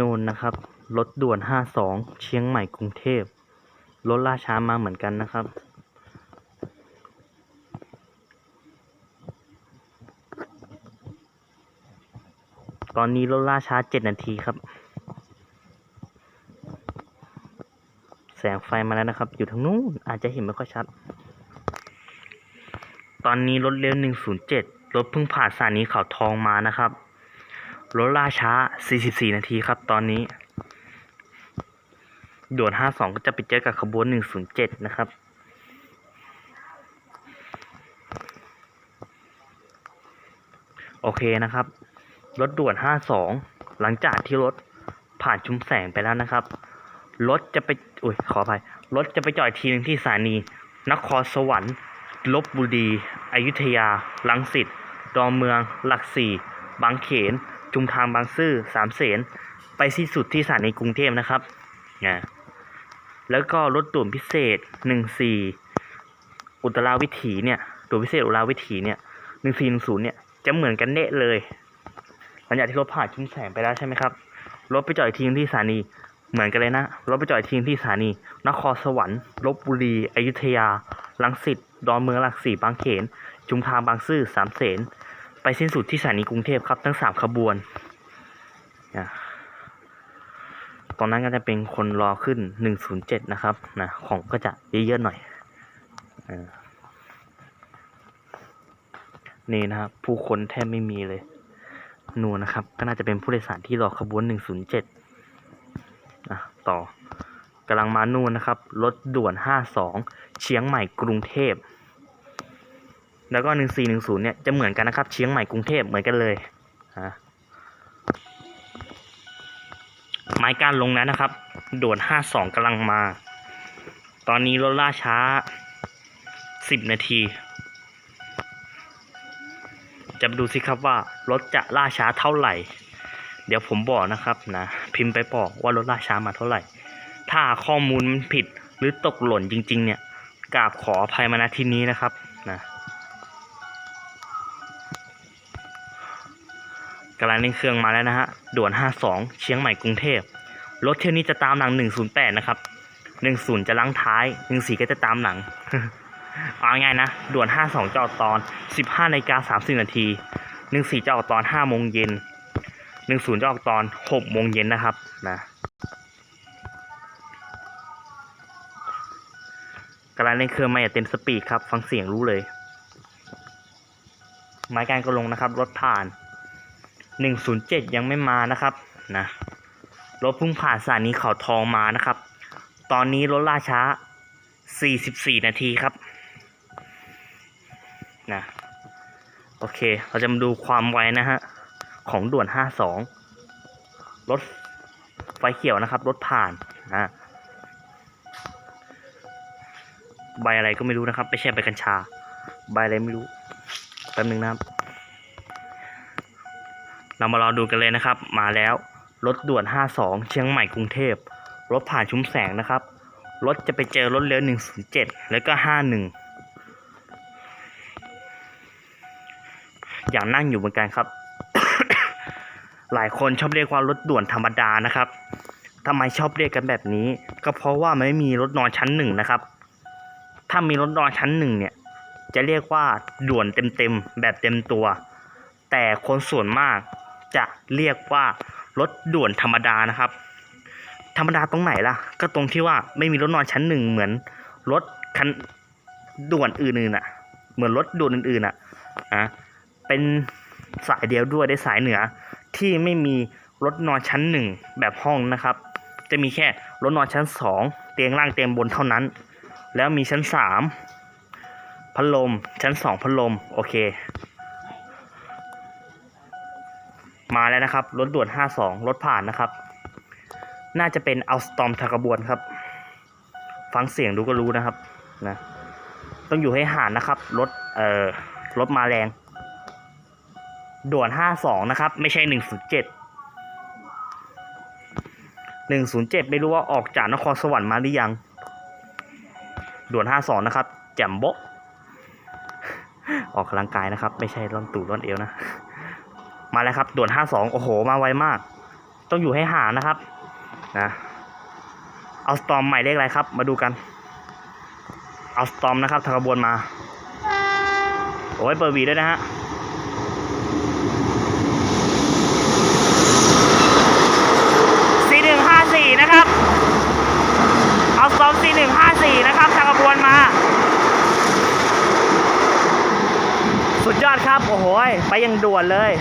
นูนนะครับรถด่วนห้าสองเชียงใหม่กรุงเทพรถล่าช้ามาเหมือนกันนะครับ ตอนนี้รถล่าช้าเจ็ดนาทีครับ แสงไฟมาแล้วนะครับ อยู่ทางนู้นอาจจะเห็นไม่ค่อยชัด ตอนนี้รถเร็ว 107 รถเพิ่งผ่านสถานีเขาทองมานะครับ รถล่าช้า 44 นาทีครับ ตอนนี้ ด่วน 52 ก็จะไปเจอกับขบวน 107 นะครับ โอเคนะครับ รถด่วน 52 หลังจากที่รถผ่านชุมแสงไปแล้วนะครับ รถจะไป อุ้ย ขออภัย รถจะไปจอดทีหนึ่งที่สถานี นครสวรรค์ ลบบุรี อยุธยา ลังสิต ดอนเมือง หลักสี่ บางเขน จุมทางบางซื่อสามเสนไปสิ้นสุดที่สถานีกรุงเทพนะครับนะแล้วก็รถด่วนพิเศษหนึ่งสี่อุตราวิถีเนี่ยด่วนพิเศษอุตราวิถีเนี่ยหนึ่งสี่หนึ่งศูนย์เนี่ยจะเหมือนกันเนะเลยหลังจากที่รถผ่านชุมแสงไปแล้วใช่ไหมครับรถไปจอดทีนึงที่สถานีเหมือนกันเลยนะรถไปจอดทีนึงที่สถานี นครสวรรค์ลบบุรีอยุธยาลังสิตดอนเมืองหลักสี่บางเขนจุมทางบางซื่อสามเสน ไปสิ้นสุดที่สถานีกรุงเทพครับ ทั้งสามขบวนนะตอนนั้นก็จะเป็นคนรอขึ้นหนึ่งศูนย์เจ็ดนะครับนะของก็จะเยอะๆหน่อยอนี่นะครับ ผู้คนแทบไม่มีเลยนูนนะครับ ก็น่าจะเป็นผู้โดยสารที่รอขบวนหนึ่งศูนย์เจ็ดนะต่อกำลังมานู่นนะครับ รถด่วนห้าสองเชียงใหม่กรุงเทพ แล้วก็หนึ่งสี่หนึ่งศูนย์เนี่ย จะเหมือนกันนะครับ เชียงใหม่กรุงเทพเหมือนกันเลยฮะหมายการลงแล้วนะครับ โด่วนห้าสองกำลังมา ตอนนี้รถล่าช้าสิบนาที จะดูสิครับว่ารถจะล่าช้าเท่าไหร่ เดี๋ยวผมบอกนะครับนะพิมพ์ไปบอกว่ารถล่าช้ามาเท่าไหร่ ถ้าข้อมูลมันผิดหรือตกหล่นจริง ๆ เนี่ยกราบขออภัยมาณที่นี้นะครับ กำลังเร่งเครื่องมาแล้วนะฮะ ด่วน 52 เชียงใหม่กรุงเทพ รถเที่ยวนี้จะตามหลัง 108 นะครับ 10 จะลังท้าย 14 ก็จะตามหลัง เอาง่ายนะ ด่วน 52 จะออกตอน 15นาฬิกา30 นาที 14 จะออกตอน 5 โมงเย็น 10 จะออกตอน 6 โมงเย็นนะครับนะกำลังเร่งเครื่องมาอย่าเต็มสปีดครับ ฟังเสียงรู้เลย ไม้การก็ลงนะครับ รถผ่าน 107 ยังไม่มานะครับนะรถเพิ่งผ่านสถานีเขาทองมานะครับ ตอนนี้รถล่าช้า 44 นาทีครับนะโอเค เราจะมาดูความไวนะฮะ ของด่วน 52 รถไฟเขียวนะครับ รถผ่านนะใบอะไรก็ไม่รู้นะครับ ไม่ใช่ใบกัญชา ใบอะไรไม่รู้ แป๊บนึงนะครับ เรามารอดูกันเลยนะครับ มาแล้วรถด่วน 52 เชียงใหม่กรุงเทพ รถผ่านชุมแสงนะครับ รถจะไปเจอรถเร็ว107 แล้วก็ 51 อย่างนั่งอยู่เหมือนกันครับ หลายคนชอบเรียกว่ารถด่วนธรรมดานะครับทำไมชอบเรียกกันแบบนี้ ก็เพราะว่ามันไม่มีรถนอนชั้นหนึ่งนะครับ ถ้ามีรถนอนชั้นหนึ่งเนี่ย จะเรียกว่าด่วนเต็มๆแบบเต็มตัว แต่คนส่วนมาก จะเรียกว่ารถด่วนธรรมดานะครับ ธรรมดาตรงไหนล่ะ ก็ตรงที่ว่าไม่มีรถนอนชั้นหนึ่งเหมือนรถคันด่วนอื่นๆอะ เหมือนรถด่วนอื่นๆอะอะเป็นสายเดียวด้วยได้สายเหนือ ที่ไม่มีรถนอนชั้นหนึ่งแบบห้องนะครับ จะมีแค่รถนอนชั้นสองเตียงล่างเตียงบนเท่านั้น แล้วมีชั้นสามพัดลมชั้นสองพัดลมโอเค มาแล้วนะครับ รถด่วน 52 รถผ่านนะครับ น่าจะเป็นเอาสตอมทางกระบวนครับ ฟังเสียงดูก็รู้นะครับนะต้องอยู่ให้ห่างนะครับ รถเอ่อรถมาแรง ด่วน 52 นะครับ ไม่ใช่ 107 107 ไม่รู้ว่าออกจากนครสวรรค์มาหรือยัง ด่วน 52 นะครับ แจ่มโบออกกำลังกายนะครับ ไม่ใช่ร่อนตูดร่อนเอวนะ มาแล้วครับ ด่วน52โอ้โห มาไวมาก ต้องอยู่ให้ห่านะครับ นะ เอาสตอมใหม่เลขอะไรครับ มาดูกัน เอาสตอมนะครับทางขบวนมา โอ้ยเปิดวีด้วยนะฮะสี่หนึ่งห้าสี่นะครับ เอาสตอมสี่หนึ่งห้าสี่นะครับทางขบวนมาสุดยอดครับ โอ้โหยไปยังด่วนเลย